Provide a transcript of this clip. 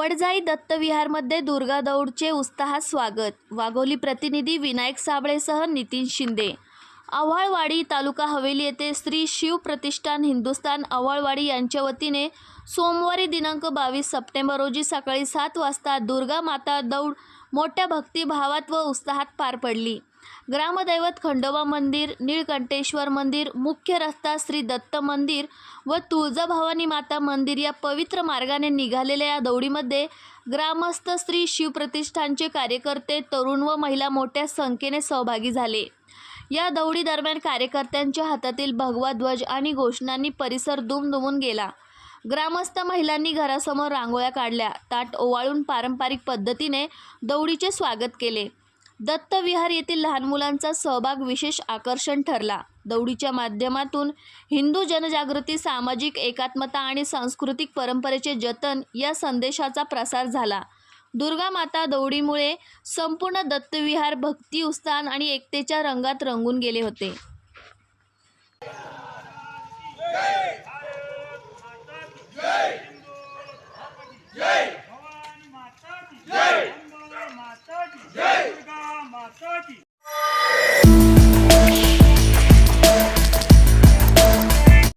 वडजाई दत्तविहारमध्ये दुर्गा दौडचे उत्साहात स्वागत. वाघोली प्रतिनिधी विनायक साबळेसह नितीन शिंदे. आव्हाळवाडी तालुका हवेली येथे श्री शिव प्रतिष्ठान हिंदुस्थान आव्हाळवाडी यांच्या वतीने सोमवारी दिनांक बावीस सप्टेंबर रोजी सकाळी सात वाजता दुर्गा माता दौड मोठ्या भक्तिभावात व उत्साहात पार पडली. ग्रामदैवत खंडोबा मंदिर निळकंठेश्वर मंदिर मुख्य रस्ता श्री दत्त मंदिर व तुळजाभवानी माता मंदिर या पवित्र मार्गाने निघालेल्या या दौडीमध्ये ग्रामस्थ श्री शिवप्रतिष्ठानचे कार्यकर्ते तरुण व महिला मोठ्या संख्येने सहभागी झाले. या दौडी दरम्यान कार्यकर्त्यांच्या हातातील भगवा ध्वज आणि घोषणांनी परिसर दुमदुमून गेला. ग्रामस्थ महिलांनी घरासमोर रांगोळ्या काढल्या. ताट ओवाळून पारंपरिक पद्धतीने दौडीचे स्वागत केले. दत्तविहार येथील लहान मुलांचा सहभाग विशेष आकर्षण ठरला. दौडीच्या माध्यमातून हिंदू जनजागृती सामाजिक एकात्मता आणि सांस्कृतिक परंपरेचे जतन या संदेशाचा प्रसार झाला. दुर्गा माता दौडीमुळे संपूर्ण दत्तविहार भक्ती उत्साह आणि एकतेच्या रंगात रंगून गेले होते.